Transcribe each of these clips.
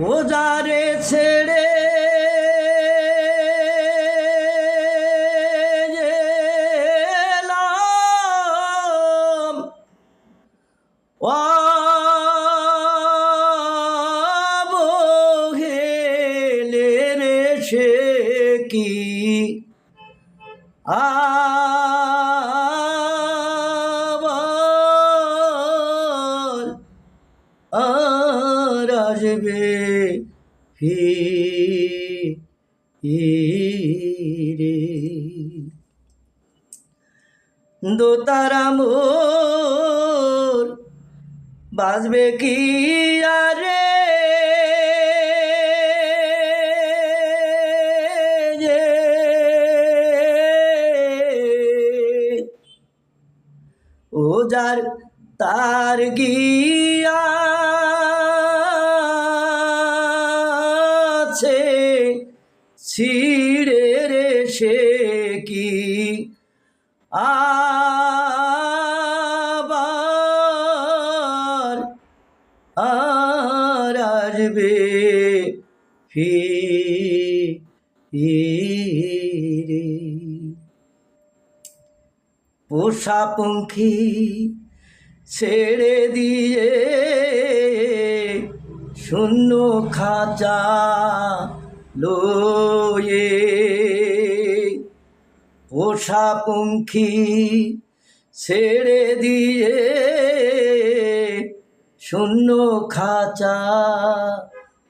ও যারে ছেড়ে সে কি? আবার আসবে ফিরে দোতারা মোর বাজবে কি আরে? ও যার তার গিয়াছে কি? আবার আর আসবে ফিরে। পোষা পঙ্খী ছেড়ে দিয়ে শূন্য খাঁচা লয়ে পোষা পঙ্খী ছেড়ে দিয়ে শূন্য খাঁচা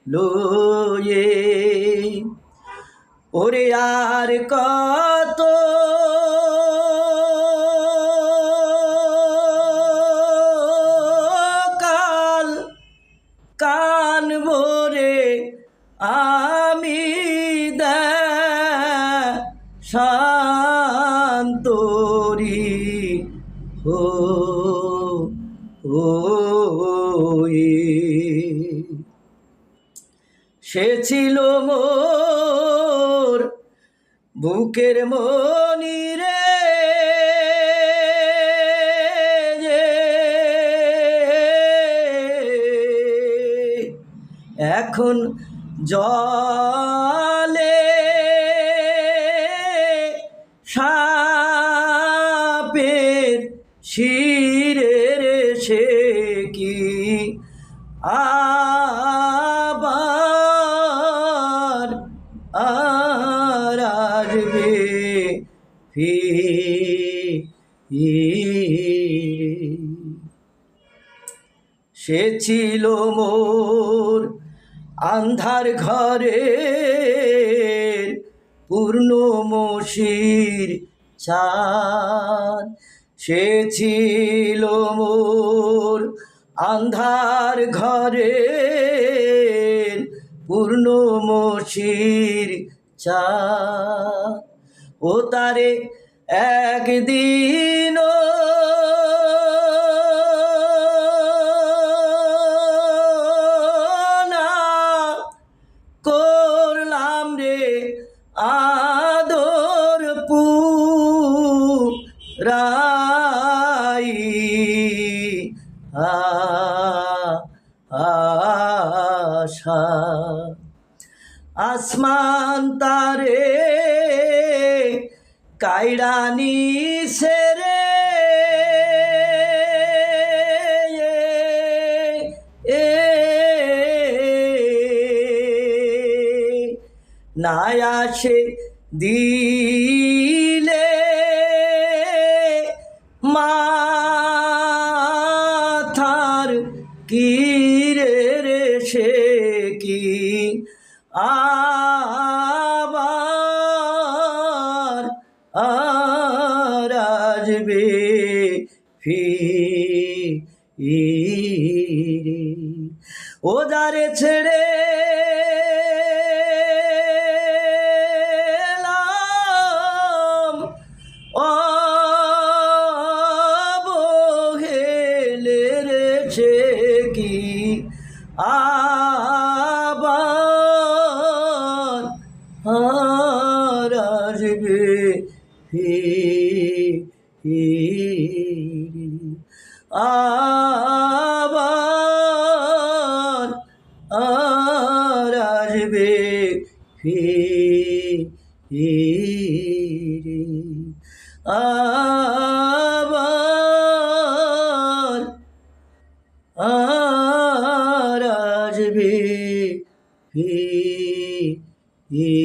লয়ে। ওরে আর কত হো সে ছিল মোর বুকের মনি রে এখন জলে শিরের সে কি আবার আর আসবে? ফিরে। সে ছিল মোর আন্ধার ঘরে পূর্ণ মশির চাঁদ। সে ছিল মোর আন্ধার ঘরে পূর্ণ মসির চা ও তারে একদিন আ আশা। আসমান তারে কাইরানি সেরে এ নায়াসে দিলে কিরে রে সে কি? আবার আর আসবে ফিরে। ও ছেড়ে আবার ফিরে। আবার আসবে ফিরে। আবার আর আসবে ফিরে